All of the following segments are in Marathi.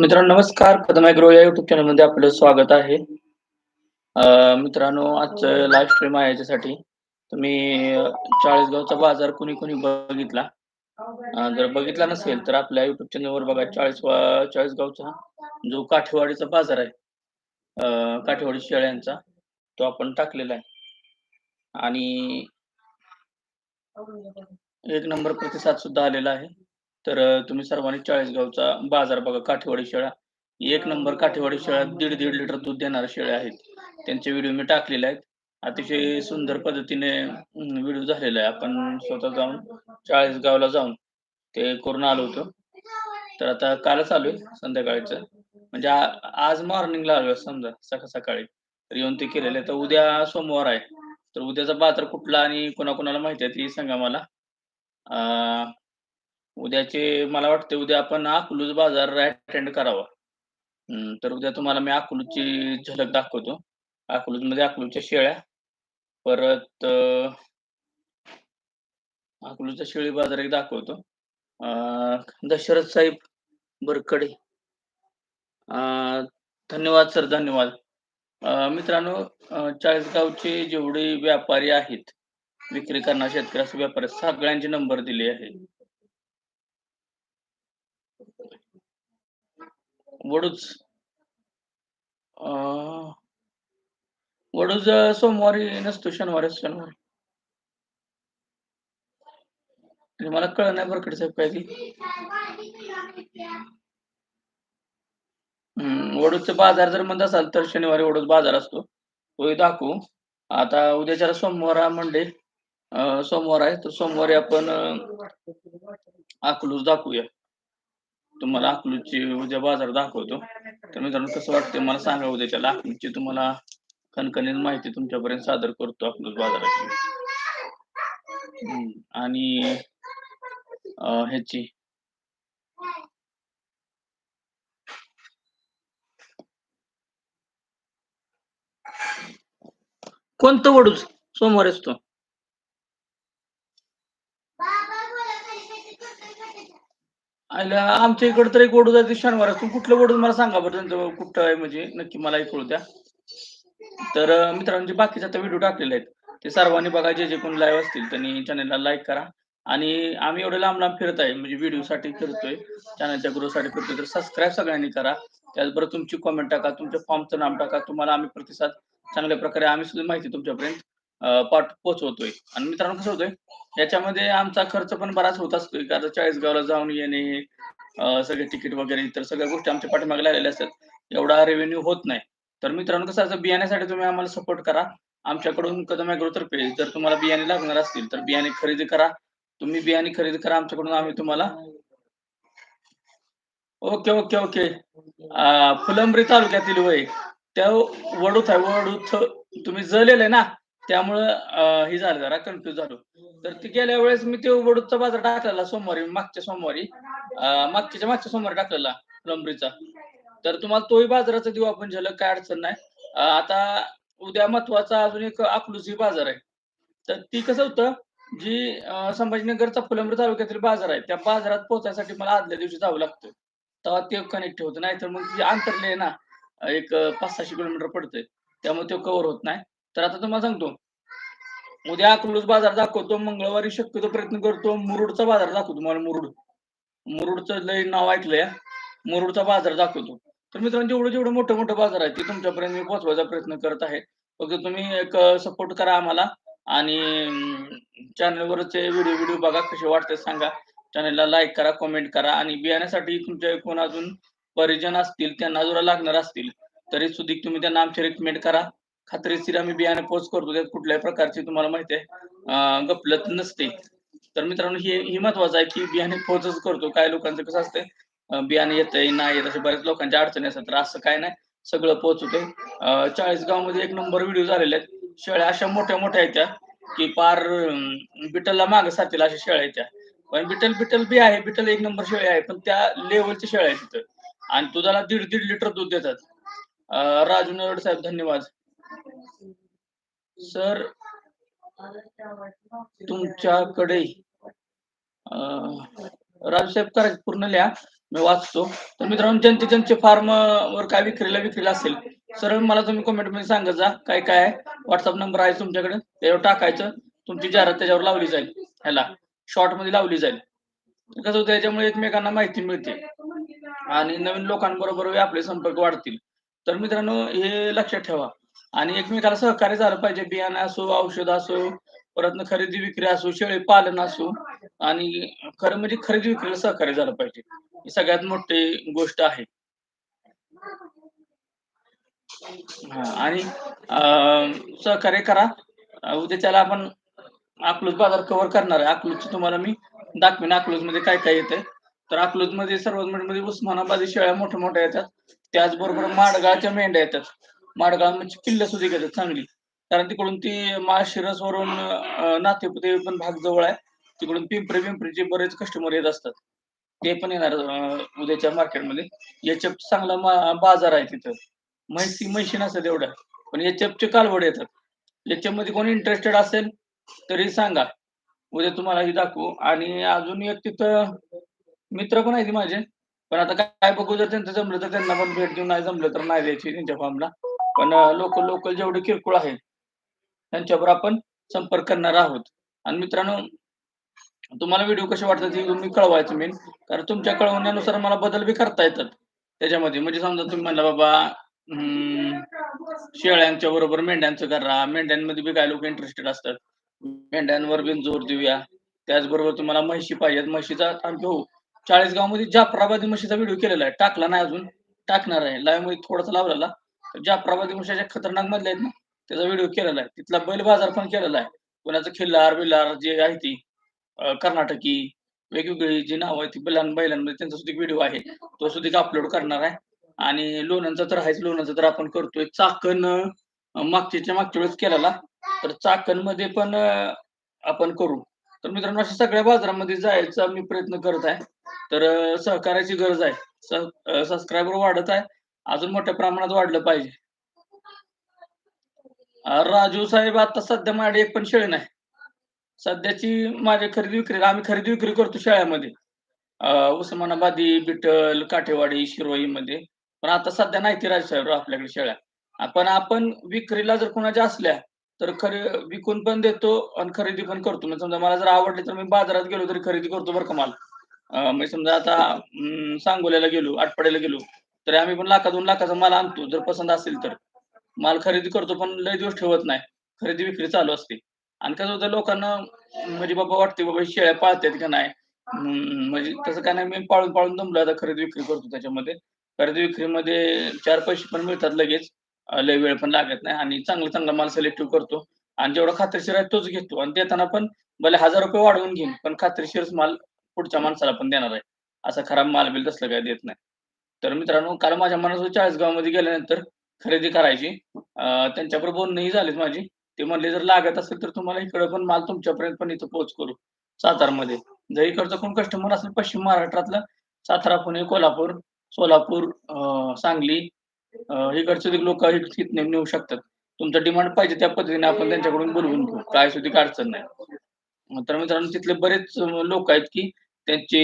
मित्रांनो नमस्कार. कदम ॲग्रो या युट्यूब चॅनलमध्ये आपलं स्वागत आहे. मित्रांनो आजचं लाईव्ह स्ट्रीम आहे याच्यासाठी. तुम्ही चाळीसगावचा बाजार कुणी कुणी बघितला? जर बघितला नसेल तर आपल्या युट्यूब चॅनल वर बघा चाळीस चाळीसगावचा जो काठेवाडीचा बाजार आहे काठेवाडी शेळ्यांचा तो आपण टाकलेला आहे. आणि एक नंबर प्रतिसाद सुद्धा आलेला आहे. तर तुम्ही सर्वांनी चाळीसगावचा बाजार बघा काठेवाडी शेळ्या. एक नंबर काठेवाडी शेळ्या दीड दीड लिटर दूध देणाऱ्या शेळ्या आहेत. त्यांचे व्हिडिओ मी टाकलेले आहेत. अतिशय सुंदर पद्धतीने व्हिडिओ झालेला आहे. आपण स्वतः जाऊन चाळीसगावला जाऊन ते करून आलो होतो. तर आता कालच आलोय संध्याकाळचं. म्हणजे आ- आज मॉर्निंगला आलोय समजा सकाळ सकाळी. तर येऊन ते केलेलं आहे तर उद्या सोमवार आहे. तर उद्याचा बाजार कुठला आणि कोणाकोणाला माहिती आहे ती सांगा मला. उद्याचे मला वाटते उद्या आपण अकलूज बाजार अटेंड करावा. तर उद्या तुम्हाला मी अकलूजची झलक दाखवतो. अकलूजमध्ये अकलूजच्या शेळ्या परत अं, अकलूजचा शेळी बाजार एक दाखवतो. दशरथ साहेब बरकडे धन्यवाद सर धन्यवाद. मित्रांनो चाळीसगावचे जेवढे व्यापारी आहेत विक्री करणारे शेतकरी असे व्यापारी सगळ्यांचे नंबर दिले आहे. वडूज वडूज सोमवारी नसतो शनिवारी. शनिवारी मला कळ नाही बरकडे साहेब काय ती वडूजचा बाजार जर म्हणत असाल तर शनिवारी वडूज बाजार असतो. तो दाखवू. आता उद्याच्या सोमवार मंडे सोमवार आहे तर सोमवारी आपण अकलूज दाखवूया. तुम्हाला अकलूजची उद्या बाजार दाखवतो. तर मित्रांनो कसं वाटतं मला सांगा उद्याच्याला अकलूजची तुम्हाला कणकणीत माहिती तुमच्यापर्यंत सादर करतो अकलूज बाजाराची. आणि ह्याची. कोणतं वडूच सोमवार असतो? आयला आमच्या इकडे तर एक वडूज आहे ते शनिवार असतो कुठलं वडूज मला सांगा बरं त्यांचं कुठं आहे म्हणजे नक्की मला ऐकू द्या. तर मित्रांनो जे बाकीचे आता व्हिडिओ टाकलेले आहेत ते सर्वांनी बघा जे जे कोण लाईव्ह असतील त्यांनी चॅनलला लाईक करा. आणि आम्ही एवढे लांब लांब फिरत आहे म्हणजे व्हिडिओ साठी फिरतोय चॅनलच्या ग्रुपसाठी फिरतोय तर सबस्क्राईब सगळ्यांनी करा. त्याचबरोबर तुमची कॉमेंट टाका तुमच्या फॉर्मचं नाम टाका तुम्हाला आम्ही प्रतिसाद चांगल्या प्रकारे आम्ही सुद्धा माहिती तुमच्यापर्यंत पाठ पोहोचवतोय आणि मित्रांनो कसं होतोय? याच्यामध्ये आमचा खर्च पण बराच होत असतोय कारण चाळीसगावला जाऊन येणे हे सगळे तिकीट वगैरे इतर सगळ्या गोष्टी आमच्या पाठीमागे लागलेल्या असतात. एवढा रेव्हेन्यू होत नाही. तर मित्रांनो कसं असं बियाण्यासाठी तुम्ही आम्हाला सपोर्ट करा. आमच्याकडून कदम तर्फे जर तुम्हाला बियाणे लागणार असतील तर बियाणे खरेदी करा. तुम्ही बियाणे खरेदी करा आमच्याकडून आम्ही तुम्हाला ओके ओके ओके. फुलंब्री तालुक्यातील वय त्या वडूथ आहे वडूथ तुम्ही जलेले ना? त्यामुळं हे झालं जरा कन्फ्युज झालो. तर ती गेल्या वेळेस मी ते वडूचा बाजार टाकलेला सोमवारी मागच्या सोमवारी. मागच्या मागच्या सोमवारी टाकलेला प्लंबरीचा तर तुम्हाला तोही बाजाराचा देऊ आपण झालं काय अडचण नाही. आता उद्या महत्त्वाचा अजून एक अकलूजी बाजार आहे. तर ती कसं होतं जी संभाजीनगरचा फुलंब्री तालुक्यातील बाजार आहे त्या बाजारात पोहोचायसाठी मला आदल्या दिवशी जावं लागतं. तेव्हा ते कनेक्ट होतं नाहीतर मग जे अंतरले ना एक पाच सहाशे किलोमीटर पडतंय त्यामुळे ते कव्हर होत नाही. तर आता तुम्हाला सांगतो. उद्या अकलूज बाजार दाखवतो मंगळवारी शक्यतो प्रयत्न करतो मुरुडचा बाजार दाखवतो. तुम्हाला मुरुड मुरुडचं लय नाव ऐकलंय. मुरुडचा बाजार दाखवतो. तर मित्रांनो जेवढं जेवढं मोठं मोठं बाजार आहे ते तुमच्यापर्यंत मी पोहोचवायचा प्रयत्न करत आहे. फक्त तुम्ही एक सपोर्ट करा आम्हाला. आणि चॅनलवरचे व्हिडिओ व्हिडिओ बघा कसे वाटते सांगा. चॅनलला लाईक करा कमेंट करा. आणि बियाण्यासाठी तुमच्या कोण अजून परिजन असतील त्यांना जरा लागणार असतील तरी सुद्धा तुम्ही त्यांना आमचे रिकमेंड करा. खात्रीशीर आम्ही बियाणे पोच करतो त्यात कुठल्याही प्रकारची तुम्हाला माहिती आहे गपलत नसते. तर मित्रांनो हे हे महत्वाचं आहे की बियाणे पोचच करतो. काय लोकांचं कसं असतंय बियाणे येतंय नाही येत अशा बऱ्याच लोकांच्या अडचणी असतात. तर असं काय नाही सगळं पोहोचवतंय चाळीसगावमध्ये एक नंबर व्हिडिओ झालेले आहेत. शेळ्या अशा मोठ्या मोठ्या आहेत त्या की पार बिटलला माग साथीला अशा शेळ्या आहेत त्या. पण बिटल बिटल बी आहे बिटल एक नंबर शेळी आहे पण त्या लेवलच्या शेळ्या आहेत तिथं. आणि दुधाला दीड दीड लिटर दूध देतात. राजू नरड साहेब धन्यवाद. सर तुमच्याकडे राजसाहेब राजू साहेब पूर्ण लिहा मी वाचतो. तर मित्रांनो ज्यांचे ज्यांचे फार्म वर काय विक्रीला विक्रीला असेल सरळ मला तुम्ही कमेंटमध्ये सांगत जा काय काय आहे. व्हॉट्सअप नंबर आहे तुमच्याकडे त्याच्यावर टाकायचं तुमची जाहिरात त्याच्यावर लावली जाईल ह्याला शॉर्टमध्ये लावली जाईल. कसं होतं त्याच्यामुळे एकमेकांना माहिती मिळते आणि नवीन लोकांबरोबर आपले संपर्क वाढतील. तर मित्रांनो हे लक्षात ठेवा आणि एकमेकाला सहकार्य झालं पाहिजे. बियाणं असो औषध असो परत खरेदी विक्री असो शेळी पालन असो. आणि खरं म्हणजे खरेदी विक्रीला सहकार्य झालं पाहिजे. ही सगळ्यात मोठी गोष्ट आहे. हा आणि सहकार्य करा. अं, उद्याच्याला आपण अकलूज बाजार कव्हर करणार आहे. अकलूजचं तुम्हाला मी दाखवेन. अकलूजमध्ये काय काय येतंय. तर अकलूजमध्ये सर्वात म्हणजे उस्मानाबादी शेळ्या मोठ्या मोठ्या येतात. त्याचबरोबर माडगाळच्या मेंढ्या येतात. माडगाळ म्हणजे सुद्धा घेतात चांगली. कारण तिकडून ती माळशिरस वरून नातेपुते पण भाग जवळ आहे. तिकडून पिंपरी पिंपरीचे बरेच कस्टमर येत असतात. ते पण येणार उद्याच्या मार्केटमध्ये याच्या चांगला बाजार आहे तिथं. म्हैसी म्हैशी नसतात एवढ्या. पण याच्याचे कालवड येतात. याच्यामध्ये कोणी इंटरेस्टेड असेल तरी सांगा. उद्या तुम्हाला ही दाखवू. आणि अजून एक तिथं मित्र पण आहेत माझे. पण आता काय बघू जर त्यांचं जमलं तर त्यांना पण भेट देऊन नाही जमलं तर नाही द्यायची त्यांच्या फॉर्मला पण लोकल लोकल जेवढे किरकोळ आहेत त्यांच्यावर आपण संपर्क करणार आहोत. आणि मित्रांनो तुम्हाला व्हिडिओ कसे वाटतात ते तुम्ही कळवायचं मेन कारण तुमच्या कळवण्यानुसार मला बदल बी करता येतात. त्याच्यामध्ये म्हणजे समजा तुम्ही म्हणला बाबा शेळ्यांच्या बरोबर मेंढ्यांचं करा. मेंढ्यांमध्ये बी काय लोक इंटरेस्टेड असतात. मेंढ्यांवर बी जोर देऊया. त्याचबरोबर तुम्हाला म्हशी पाहिजेत. म्हशीचा आम्ही हो चाळीसगावमध्ये जाफराबादी म्हशीचा व्हिडिओ केलेला आहे. टाकला नाही अजून. टाकणार आहे. लाईव्हमध्ये थोडासा लावलेला जाफराबादी मुशाच्या खतरनाक मधल्या आहेत ना त्याचा व्हिडिओ केलेला आहे. तिथला बैल बाजार पण केलेला आहे. पुण्याचा खिल्लार बिल्लार जे आहे ती कर्नाटकी वेगवेगळी जी नावं आहेत ती बैलां बैलांमध्ये त्यांचा सुद्धा व्हिडिओ आहे. तो सुद्धा अपलोड करणार आहे. आणि लोणांचा तर आहेच लोणांचा तर आपण करतोय. चाकण अं, मागच्याच्या मागच्या वेळेस केलेला. तर चाकणमध्ये पण आपण करू. तर मित्रांनो अशा सगळ्या बाजारामध्ये जायचा मी प्रयत्न करत आहे. तर सहकार्याची गरज आहे. सबस्क्रायबर वाढत आहे. अजून मोठ्या प्रमाणात वाढलं पाहिजे. राजू साहेब आता सध्या माझ्या एक पण शेळी नाही. सध्याची माझ्या खरेदी विक्री आम्ही खरेदी विक्री करतो शेळ्यामध्ये. उस्मानाबादी बिटल काठेवाडी शिरोईमध्ये. पण आता सध्या नाही ती राजू साहेब आपल्याकडे शेळ्या. आपण आपण विक्रीला जर कोणाच्या असल्या तर खरे विकून पण देतो आणि खरेदी पण करतो. म्हणजे समजा मला जर आवडली तर मी बाजारात गेलो तरी खरेदी करतो बरं का माल. म्हणजे समजा आता सांगोल्याला गेलो आटपाड्याला गेलो. तरी आम्ही पण लाखा दोन लाखाचा माल आणतो. जर पसंत असेल तर. माल खरेदी करतो पण लय दिवस ठेवत नाही. खरेदी विक्री चालू असते. आणि कसं होतं लोकांना म्हणजे बाबा वाटते बाबा शेळ्या पाळतात का नाही? म्हणजे तसं काय नाही मी पाळून पाळून दमलो आता खरेदी विक्री करतो त्याच्यामध्ये. खरेदी विक्रीमध्ये चार पैसे पण मिळतात लगेच. लय वेळ पण लागत नाही आणि चांगला चांगला माल सिलेक्टिव्ह करतो. आणि जेवढा खात्रीशीर आहे तोच घेतो. आणि देताना पण भले हजार रुपये वाढवून घेईन पण खात्रीशीरच माल पुढच्या माणसाला पण देणार आहे. असा खराब माल बिल तसलं काय देत नाही. तर मित्रांनो काल माझ्या मनात चाळीसगावमध्ये गेल्यानंतर खरेदी करायची. त्यांच्याबरोबर बोलणंही झालीच माझी. ते म्हणले जर लागत असेल तर तुम्हाला इकडे पण माल तुमच्यापर्यंत पण इथं पोहोच करू. सातारमध्ये. जर इकडचं कोण कस्टमर असेल पश्चिम महाराष्ट्रातलं सातारा पुणे कोल्हापूर सोलापूर सांगली इकडचे लोक नेऊ शकतात. तुमचं डिमांड पाहिजे त्या पद्धतीने आपण त्यांच्याकडून बोलवून घेऊ. काय सुद्धा अडचण नाही. तर मित्रांनो तिथले बरेच लोक आहेत की त्यांचे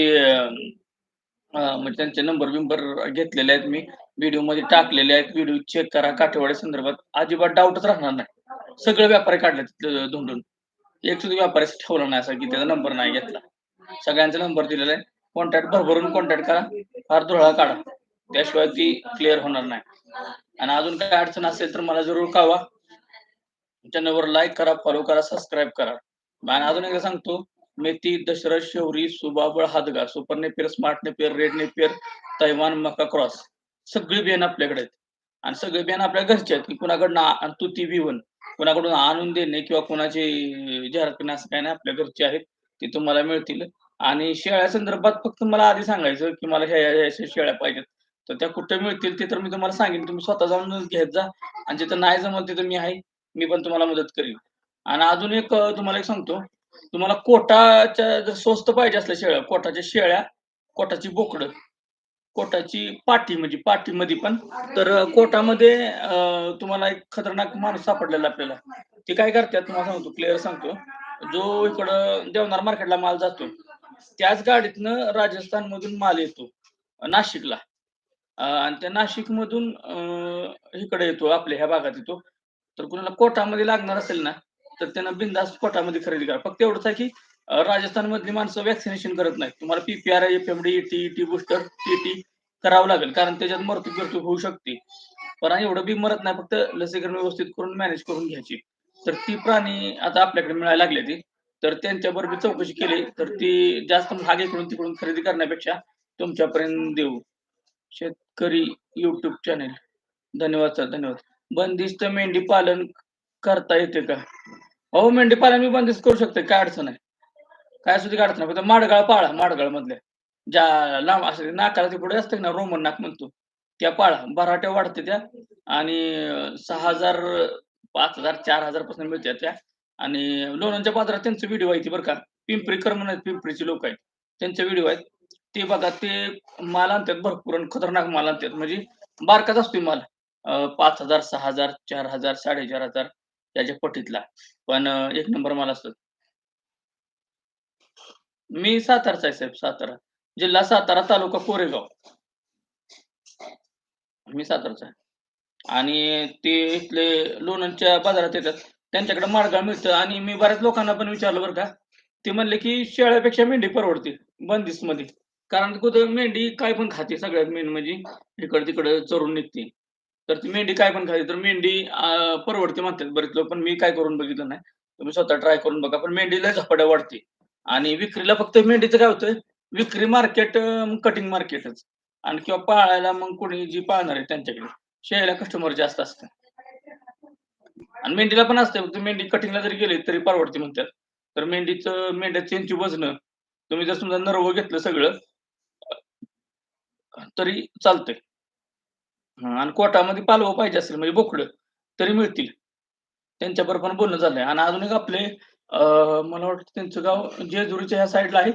म्हणजे त्यांचे नंबर बिंबर घेतलेले आहेत मी. व्हिडिओमध्ये टाकलेले आहेत. व्हिडिओ चेक करा. काठेवाड्या संदर्भात अजिबात डाऊटच राहणार नाही. सगळे व्यापारी काढले तिथले धुंडून. एक सुद्धा व्यापारी ठेवला नाही असा की त्याचा नंबर नाही घेतला. सगळ्यांचा नंबर दिलेला आहे कॉन्टॅक्ट भरभरून कॉन्टॅक्ट करा. फार धुळा काढा. त्याशिवाय ती क्लिअर होणार नाही. आणि अजून काय अडचण असेल तर मला जरूर कळवा. चॅनलवर लाईक करा फॉलो करा सबस्क्राईब करा. आणि अजून एकदा सांगतो मेथी दशरथ शौरी सुबाबळ हादगा super napier smart napier red napier Taiwan मका क्रॉस सगळी बियाणं आपल्याकडे आहेत. आणि सगळे बियाणं आपल्या घरचे आहेत की कुणाकडनं तू ती विवन कुणाकडून आणून देणे किंवा कुणाची जाहिरात करणे असं काय नाही आपल्या घरचे आहेत ते तुम्हाला मिळतील. आणि शेळ्या संदर्भात फक्त मला आधी सांगायचं की मला ह्या शेळ्या पाहिजेत. तर त्या कुठे मिळतील ते तर मी तुम्हाला सांगेन. तुम्ही स्वतः जाऊन घेत जा. आणि जिथं नाही जमत तिथं मी आहे. मी पण तुम्हाला मदत करीन. आणि अजून एक तुम्हाला एक सांगतो. तुम्हाला कोटाच्या जर स्वस्त पाहिजे असल्या शेळ्या कोटाच्या शेळ्या कोटाची बोकडं कोटाची पाठी म्हणजे पाठीमध्ये पण तर कोटामध्ये तुम्हाला एक खतरनाक माणूस सापडलेला आपल्याला. ते काय करतात तुम्हाला सांगतो क्लिअर सांगतो. जो इकडं देवनार मार्केटला माल जातो त्याच गाडीतनं राजस्थान मधून माल येतो नाशिकला. आणि त्या नाशिक मधून इकडे येतो आपल्या ह्या भागात येतो. तर कुणाला कोटामध्ये लागणार असेल ना तर त्यांना बिंदास कोटामध्ये खरेदी करा. फक्त एवढंच आहे की राजस्थान मधली माणसं वॅक्सिनेशन करत नाहीत. तुम्हाला PPR F M D T T booster T करावं लागेल. कारण त्याच्यात मृत्यू मृत्यू होऊ शकते. पण एवढं बी मरत नाही फक्त लसीकरण व्यवस्थित करून मॅनेज करून घ्यायची. तर ती प्राणी आता आपल्याकडे मिळायला लागले ती. तर त्यांच्याबरोबर मी चौकशी केली. तर ती जास्त महाग इकडून तिकडून खरेदी करण्यापेक्षा तुमच्यापर्यंत देऊ. शेतकरी युट्यूब चॅनेल धन्यवाद सर धन्यवाद. बंदिस्त मेंढी पालन करता येते का? हो मेंढी पालन मी बंदिस्त करू शकते काय अडचण आहे काय सुद्धा अडचण नाही. फक्त माडगाळ पाळा माडगाळ मधल्या ज्या लांब असते नाकाला ते पुढे असते ना रोमन नाक म्हणतो त्या पाळा. बराट्या वाढते त्या आणि सहा हजार पाच हजार चार हजारपासून मिळतात त्या. आणि लोणांच्या बाजारात त्यांचे व्हिडिओ आहे बरं का. पिंपरीकर आहेत पिंपरीचे लोक आहेत. त्यांचे व्हिडिओ आहेत. ते बघा ते माल आणतात भरपूर आणि खतरनाक माल आणतात. म्हणजे बारकाच असतो माल. पाच हजार सहा हजार चार हजार साडेचार हजार. त्याच्या पटीतला. पण एक नंबर माल असतो मी सातारचा आहे साहेब सातारा. जिल्हा सातारा तालुका कोरेगाव. मी सातारचा आहे. आणि ते इथले लोणच्या बाजारात येतात. त्यांच्याकडे माळगाळ मिळतं. आणि मी बऱ्याच लोकांना पण विचारलं बरं का. ते म्हणले की शेळ्यापेक्षा मेंढी परवडते बंदिस्त मध्ये. कारण कुठं मेंढी काय पण खाते सगळ्यात मेन म्हणजे. इकडे तिकडे चरून निघते. तर ती मेंढी काय पण खाली तर मेंढी परवडते म्हणतात बरेच लोक पण मी काय करून बघितलं नाही. तुम्ही स्वतः ट्राय करून बघा पण मेंढीला झपाट्या वाढते. आणि विक्रीला फक्त मेंढीचं काय होतं विक्री मार्केट कटिंग मार्केटच आणि किंवा पाळायला मग कोणी जी पाळणार आहे त्यांच्याकडे शेळीला कस्टमर जास्त असतं आणि मेंढीला पण असते मेंढी कटिंगला जरी गेली तरी परवडते म्हणतात. तर मेंढीचं मेंढ्या त्यांची वजन तुम्ही जर समजा नर्व घेतलं सगळं तरी चालतंय. आणि कोटामध्ये पालव पाहिजे असेल म्हणजे बोकडं तरी मिळतील. त्यांच्याबरोबर पण बोलणं झालंय. आणि अजून एक आपले मला वाटतं त्यांचं गाव जेजुरीच्या ह्या साईडला आहे.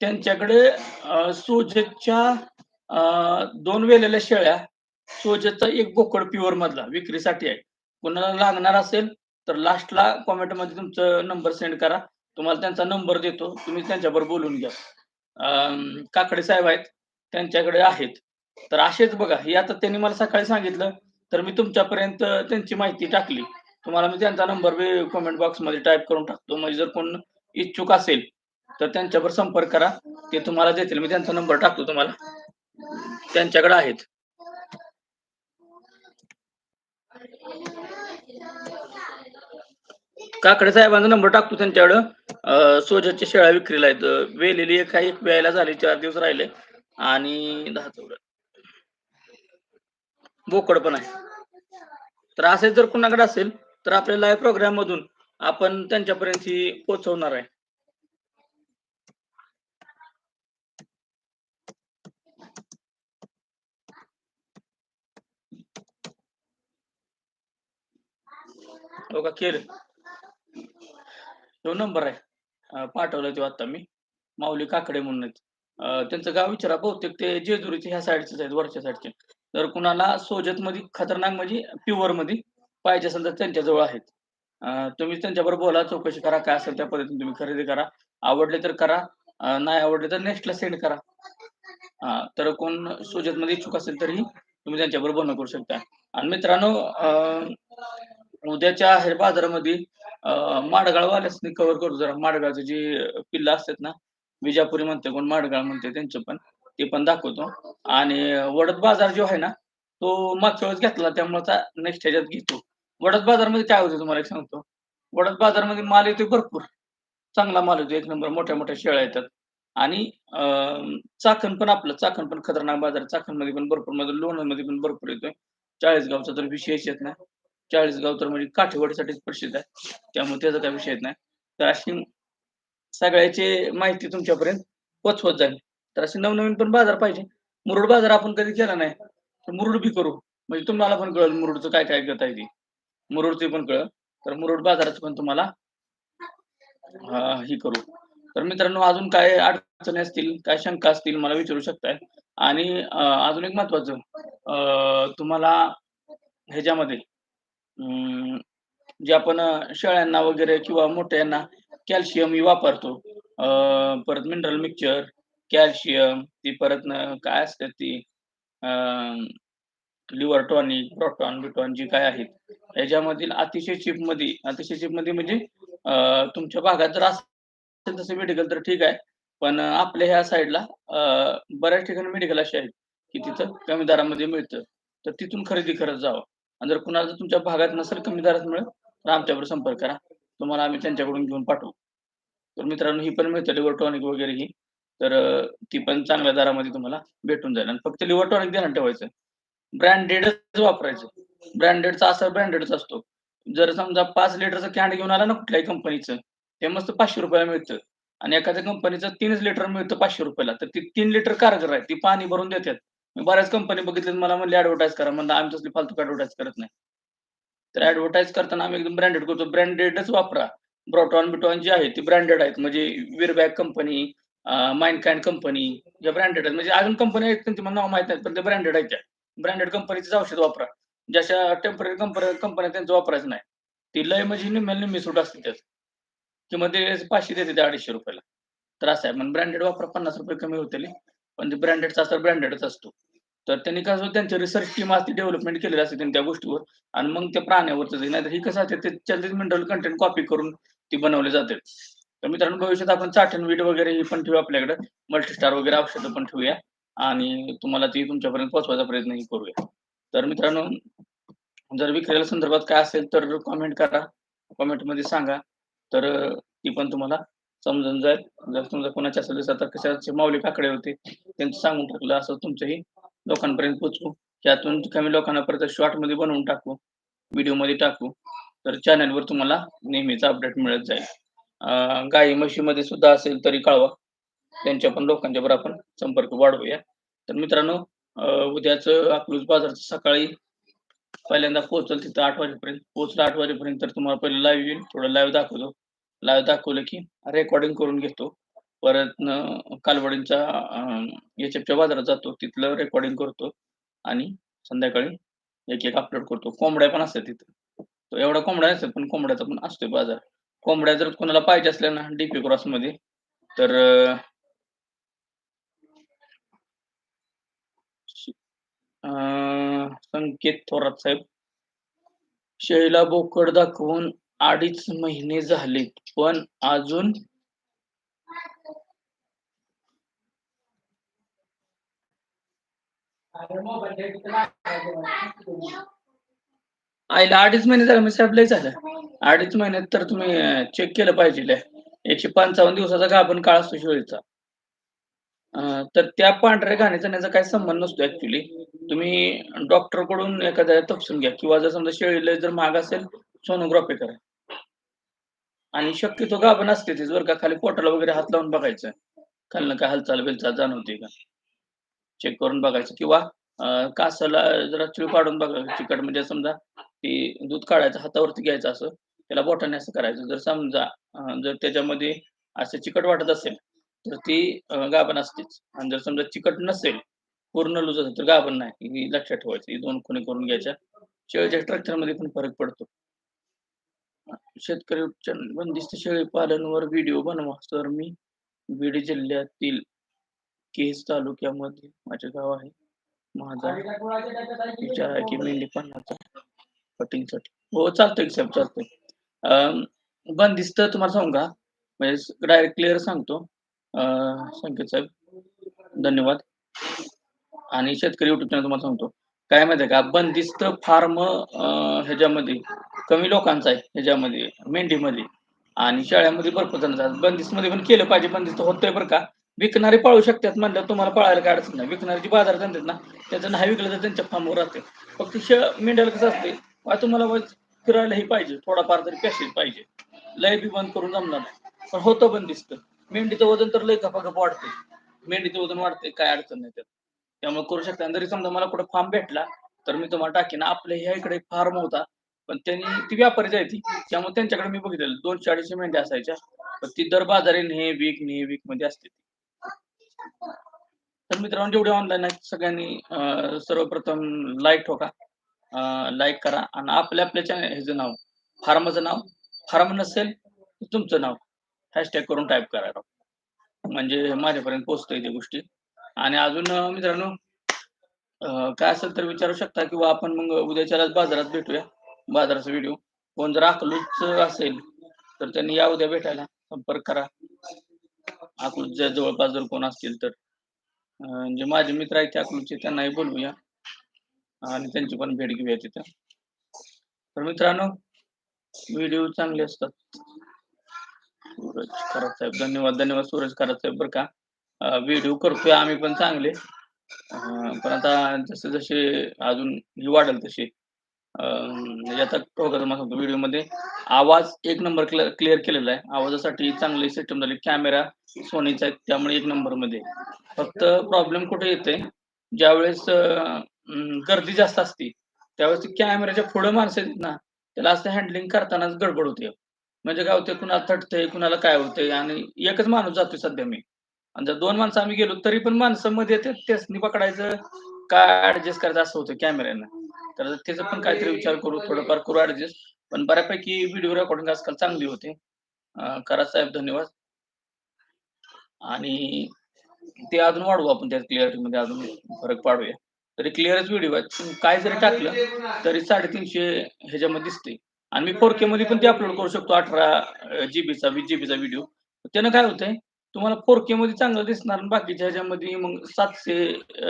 त्यांच्याकडे सोजेतच्या सोजेच्या दोन वेलेल्या शेळ्या सोजेचा एक बोकड प्युअर मधला विक्रीसाठी आहे. कोणाला लागणार असेल तर लास्टला कॉमेंटमध्ये तुमचा नंबर सेंड करा. तुम्हाला त्यांचा नंबर देतो. तुम्ही त्यांच्याबरोबर बोलून घ्या. काकडे साहेब आहेत त्यांच्याकडे आहेत. तर असेच बघा हे आता त्यांनी मला सकाळी सांगितलं तर मी तुमच्यापर्यंत त्यांची माहिती टाकली. तुम्हाला मी त्यांचा नंबर कमेंट बॉक्समध्ये टाईप करून टाकतो. म्हणजे जर कोण इच्छुक असेल तर त्यांच्यावर संपर्क करा. ते तुम्हाला देतील. मी त्यांचा नंबर टाकतो तुम्हाला. त्यांच्याकडे आहेत. काकडे साहेबांचा नंबर टाकतो त्यांच्याकडं. अं, सोजाच्या शेळ्या विक्रीला आहेत. वेलेली एक एक वेळेला झाली चार दिवस राहिले. आणि दहा चौदा बोकड पण आहे. तर असे जर कुणाकडे असेल तर आपल्या लाईव्ह प्रोग्राम मधून आपण त्यांच्यापर्यंत ही पोहोचवणार आहे. हो का केलं तो नंबर आहे. अं, पाठवला तो आता मी. माऊली काकडे म्हणून आहेत. त्यांचं गाव विचारा बहुतेक ते जेजुरीचे ह्या साईडचेच आहेत वरच्या साईडचे तर कुणाला सोजत मध्ये खतरनाक म्हणजे प्युअरमध्ये पाहिजे असेल तर त्यांच्याजवळ आहेत. तुम्ही त्यांच्याबरोबर बोला चौकशी करा काय असेल त्या पद्धतीने तुम्ही खरेदी करा. आवडले तर करा नाही आवडले तर नेक्स्टला सेंड करा. हा तर कोण सोजत मध्ये इच्छुक असेल तरी तुम्ही त्यांच्याबरोबर बोलणं करू शकता. आणि मित्रांनो उद्याच्या आहे बाजारामध्ये अं, माडगाळवाल्यासनी कव्हर करू जरा. माडगाळचे जे पिल्लं असतात ना विजापुरी म्हणते कोण माडगाळ म्हणते त्यांचं पण. ते पण दाखवतो. आणि वडद बाजार जो आहे ना तो मागच्या वेळेस घेतला त्यामुळे नेक्स्ट ह्याच्यात घेतो. वडद बाजारमध्ये काय होतं तुम्हाला एक सांगतो. वडद बाजारमध्ये माल येतो भरपूर. चांगला माल येतो एक नंबर मोठ्या मोठ्या शेळ्या येतात. आणि चाकण पण आपलं चाकण पण खतरनाक बाजार चाकणमध्ये पण भरपूरमध्ये लोणंदमध्ये पण भरपूर येतोय. चाळीसगावचा तर विशेष येत नाही. चाळीसगाव तर म्हणजे काठेवाडीसाठीच प्रसिद्ध आहे. त्यामुळे त्याचा काही विषय येत नाही. तर अशी सगळ्याची माहिती तुमच्यापर्यंत पोचवत जाईल. तर असे नवनवीन पण बाजार पाहिजे. मुरुड बाजार आपण कधी केला नाही तर मुरुड बी करू. म्हणजे तुम्हाला पण कळेल मुरुडचं काय काय करता येते. मुरुडचे पण कळेल. तर मुरुड बाजाराचं पण तुम्हाला ही करू. तर मित्रांनो अजून काय अडचणी असतील काय शंका असतील मला विचारू शकताय. आणि अजून एक महत्वाचं तुम्हाला ह्याच्यामध्ये जे आपण शेळ्यांना वगैरे किंवा मोठ्यांना कॅल्शियम वापरतो. परत मिनरल मिक्सचर, कॅल्शियम, ती परत काय असतात ती लिव्हर टॉनिक, प्रोटॉन, बिटॉन जी काय आहेत, याच्यामधील अतिशय चिपमध्ये अतिशय चिपमध्ये म्हणजे तुमच्या भागात जर असेल तसं मेडिकल तर ठीक आहे. पण आपल्या ह्या साईडला बऱ्याच ठिकाणी मेडिकल अशी आहेत, की तिथं कमी दरामध्ये मिळतं. तर तिथून खरेदी करत जावं आणि जर कुणाला जर तुमच्या भागात नसेल कमी दरात मिळत, तर आमच्याबरोबर संपर्क करा. तुम्हाला आम्ही त्यांच्याकडून घेऊन पाठवू. तर मित्रांनो ही पण मिळतं लिव्हर टॉनिक वगैरे ही. तर ती पण चांगल्या दरामध्ये तुम्हाला भेटून जाईल आणि फक्त लिव्हर टॉनिक ध्यान ठेवायचं. ब्रँडेडच वापरायचं. ब्रँडेडचा असा ब्रँडेडच असतो. जर समजा पाच लिटरचं कॅन्ड घेऊन आला ना कुठल्याही कंपनीचं, ते मस्त पाचशे रुपयाला मिळतं आणि एखाद्या कंपनीचं तीनच लिटर मिळतं पाचशे रुपयाला तर ती तीन लिटर कारगर आहे. ती पाणी भरून देतात. मी बऱ्याच कंपनी बघितल्यात मला म्हणले ऍडव्हर्टाईज करा. म्हणलं आम्ही तसली फालतू ऍडव्हर्टाईज करत नाही. तर ऍडव्हर्टाईज करताना आम्ही एकदम ब्रँडेड करतो. ब्रँडेडच वापरा. ब्रॉटॉन बिटॉन जे आहे ती ब्रँडेड आहेत. म्हणजे विरबॅग कंपनी, माइंड कंपनी या ब्रँडेड आहेत. म्हणजे अजून कंपनी आहेत त्यांची मला नाव माहीत नाही पण ते ब्रँडेड आहेत त्या. ब्रँडेड कंपनीचेच औषध वापरा. ज्याच्या टेंपररी कंपनी कंपन्या त्यांचं वापरायचं नाही. ती लय म्हणजे निम्म्याला निम्मी सूट असते त्यात. किंवा ते पाचशे देते ते अडीचशे रुपयाला तर असं आहे. मग ब्रँडेड वापरा ₹50 कमी होतील. पण ते ब्रँडेडचा असतात ब्रँडेडच असतो. तर त्यांनी कसं त्यांची रिसर्च टीम असते डेव्हलपमेंट केलेली असते त्यांनी त्या गोष्टीवर आणि मग त्या प्राण्यावरच नाही तर ही कसं ते त्याच्यातलेच मिनरल कंटेंट कॉपी करून ती बनवले जाते. तर मित्रांनो भविष्यात आपण चाठण-वीट वगैरे हे पण ठेवू आपल्याकडे मल्टीस्टार वगैरे औषधं पण ठेवूया आणि तुम्हाला ती तुमच्यापर्यंत पोहोचवायचा प्रयत्नही करूया. तर मित्रांनो, जर विक्रीला संदर्भात काय असेल तर कमेंट करा. कॉमेंटमध्ये सांगा. तर ती पण तुम्हाला समजून जाईल. जर समजा कोणाच्या असेल तर कशाचे माऊली काकडे होते. त्यांचं सांगून टाकलं असं तुमचंही लोकांपर्यंत पोचवू त्यातून कमी लोकांना परत शॉर्टमध्ये बनवून टाकू. व्हिडिओमध्ये टाकू. तर चॅनलवर तुम्हाला नेहमीचा अपडेट मिळत जाईल. गाई म्हशीमध्ये सुद्धा असेल तरी कळवा. त्यांच्या पण लोकांच्या बरोबर आपण संपर्क वाढवूया. तर मित्रांनो उद्याच अकलूज बाजारचं सकाळी पहिल्यांदा पोहोचल तिथं आठ वाजेपर्यंत. पोहोचलं आठ वाजेपर्यंत तर तुम्हाला पहिले लाईव्ह येईल. थोडं लाईव्ह दाखवतो. लाईव्ह दाखवलं की रेकॉर्डिंग करून घेतो. परत कालवडींचा अ, बाजारात जातो. तिथलं रेकॉर्डिंग करतो आणि संध्याकाळी एक-एक अपलोड करतो. कोंबड्या पण असतात तिथं. तो एवढ्या कोंबड्या नसतात, पण कोंबड्याचा पण असतोय बाजार. कोंबड्या जर कोणाला पाहिजे असल्या ना डीपी क्रॉसमध्ये तर संकेत थोरात साहेब. शेळीला बोकड दाखवून 2.5 महिने झाले पण अजून आईला 2.5 महिने झाले म्हणजे साहेब लय झालं. 2.5 महिन्यात तर तुम्ही चेक केलं पाहिजे एकशे पंचावन्न दिवसाचा गाभण काळ असतो शेळीचा. तर त्या पांढऱ्या घाणीचा आणि काही संबंध नसतो ऍक्च्युली तुम्ही डॉक्टरकडून एखाद्या तपासून घ्या किंवा जर समजा शेळीला जर महाग असेल, सोनोग्राफी करा. आणि शक्यतो गाभण असते तेच बरं का. खाली पोटाला वगैरे हात लावून बघायचं. खालनं काय हालचाल-बिलचाल जाणवते का? चेक करून बघायचं किंवा कासाला जरा चिळ काढून बघा चिकट म्हणजे समजा ते दूध काढायचं हातावरती घ्यायचं असं, त्याला बोटाने असं करायचं. जर समजा जर त्याच्यामध्ये असं चिकट वाटत असेल, तर ती गाभण असतेच आणि जर समजा चिकट नसेल, पूर्ण लूज असेल तर गाभण नाही. हे लक्षात ठेवायचं. ही 2 खुणी करून घ्यायच्या. शेळीच्या स्ट्रक्चरमध्ये पण फरक पडतो. शेतकरी बंदिस्त शेळी पालनवर व्हिडिओ बनवा. सर मी बीड जिल्ह्यातील केज तालुक्यामध्ये माझे गाव आहे. माझा विचार आहे की मेंढी पालनाचा कटिंगसाठी. हो चालतंय की साहेब चालतंय. बंदिस्त तुम्हाला सांगू का? म्हणजे डायरेक्ट क्लिअर सांगतो. संकेत साहेब धन्यवाद. आणि शेतकरी युट्यूब चॅनल तुम्हाला सांगतो. काय माहिती आहे का? बंदिस्त फार्म ह्याच्यामध्ये कमी लोकांचा आहे ह्याच्यामध्ये मेंढीमध्ये आणि शाळेमध्ये भरपूर जणांचा बंदिस्त मध्ये पण केलं पाहिजे. बंदिस्त होतंय बरं का. विकणारे पाळू शकतात म्हणलं तुम्हाला पाळायला काय अडचण नाही. विकणारे जे बाजार आणतात ना, त्याचं नाही विकलं तर त्यांच्या फार्मवर राहते. फक्त शेळ मेंढ्याला कसं असते, बा तुम्हाला फिरायलाही पाहिजे. थोडाफार तरी पॅसेज पाहिजे. लय बी बंद करून जमणार नाही. पण होतं बंदिस्त. मेंढीचं वजन तर लय खपाखप वाढते. मेंढीचं वजन वाढते, काय अडचण नाही त्यात. त्यामुळे करू शकता जरी समजा मला कुठे फार्म भेटला, तर मी तुम्हाला टाकेन आपल्या ह्या इकडे फार्म होता. पण त्यांनी ती व्यापारी आहे ती. त्यामुळे त्यांच्याकडे मी बघितलेलं दोनशे अडीचशे मेंढ्या असायच्या. पण ती दर बाजारी ने, वीक ने, विकमध्ये असते. तर मित्रांनो जेवढे ऑनलाईन आहेत सगळ्यांनी सर्वप्रथम लाईक ठोका. लाईक करा आणि आपल्या आपल्या चॅनल ह्याचं नाव, फार्मचं नाव, फार्म नसेल तर तुमचं नाव हॅशटॅग करून टाईप करा म्हणजे माझ्यापर्यंत पोहोचतोय त्या गोष्टी आणि अजून मित्रांनो काय असेल तर विचारू शकता किंवा आपण मग उद्याच्यालाच बाजारात भेटूया. बाजाराचा व्हिडिओ. कोण जर अकलूच असेल, तर त्यांनी या उद्या भेटायला संपर्क करा. अकलूजच्या जवळपास जर कोण असतील तर. जे म्हणजे माझे मित्र आहेत ते अकलूजचे त्यांनाही बोलवूया. आणि त्यांची पण भेट घेऊया तिथं. तर मित्रांनो, व्हिडिओ चांगले असतात. सूरज खरात साहेब धन्यवाद, धन्यवाद सूरज खरात साहेब बरं का. व्हिडिओ करतोय आम्ही पण चांगले. पण आता जसे-जसे अजून वाढेल तसे याचा म्हणजे तुम्हाला सांगतो व्हिडिओमध्ये आवाज एक नंबर क्लिअर केलेला आहे. आवाजासाठी चांगली सिस्टम झाली. कॅमेरा सोनीचा आहे त्यामुळे एक नंबरमध्ये फक्त प्रॉब्लेम कुठे येते ज्यावेळेस गर्दी जास्त असते, त्यावेळेस कॅमेऱ्याच्या कॅमेराच्या माणसं आहेत ना, त्याला असं हँडलिंग करतानाच गडबड होते. म्हणजे काय होते कुणाला थटतंय कुणाला काय होतंय आणि एकच माणूस जातोय सध्या मी. आणि जर दोन माणसं आम्ही गेलो, तरी पण माणसं मध्ये येतात त्यासनी पकडायचं, काय ऍडजस्ट करायचं असं होतं कॅमेऱ्यानं. तर त्याचा पण काहीतरी विचार करू, थोडंफार करू ऍडजस्ट पण बऱ्यापैकी व्हिडिओ रेकॉर्डिंग आजकाल चांगली होते. करा साहेब धन्यवाद. आणि ते अजून वाढवू आपण त्या क्लिअरिटीमध्ये अजून फरक पाडूया. तरी क्लिअरच व्हिडिओ आहे. काय जरी टाकलं, तरी 350 ह्याच्यामध्ये दिसते आणि मी फोर के मध्ये पण ते अपलोड करू शकतो अठरा जीबीचा वीस जीबीचा व्हिडिओ. त्यानं काय होतंय, तुम्हाला फोर के मध्ये चांगलं दिसणार बाकीच्या ह्याच्यामध्ये मग सातशे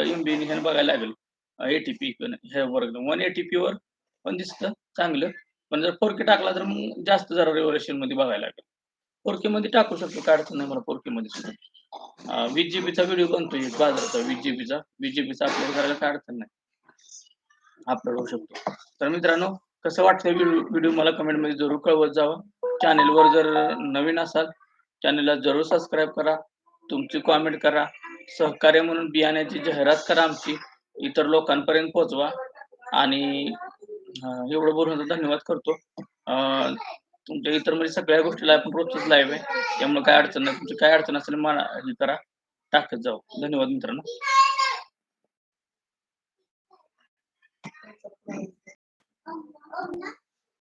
एमबी ह्यानं बघायला लागेल. एटीपी 80p पण ह्यावर 180p वर पण दिसतं चांगलं. पण जर 4K टाकला तर मग जास्त जरा रेझोल्यूशनमध्ये बघायला लागेल. फोर के मध्ये टाकू शकतो, काय अडचण नाही मला 4K मध्ये सुद्धा. वीस 20 जीबीचा व्हिडिओ एक बाजाराचा 20 जीबीचा. 20 जीबीचा अपलोड करायला काय अडचण नाही. अपलोड होऊ शकतो. तर मित्रांनो, कसं वाटतंय व्हिडिओ मला मला कमेंटमध्ये जरूर कळवत जावा. चॅनेलवर जर नवीन असाल, चॅनेलला जरूर सबस्क्राईब करा. तुमची कॉमेंट करा. सहकार्य म्हणून बियाण्याची जाहिरात करा आमची. इतर लोकांपर्यंत पोहोचवा. आणि एवढं बोलून धन्यवाद करतो. तुमच्या इतर म्हणजे सगळ्या गोष्टीला आपण रोजच लाईव्ह आहे. त्यामुळे काय अडचण नाही. तुमची काय अडचण असेल मला हे करा, टाकत जाऊ. धन्यवाद मित्रांनो.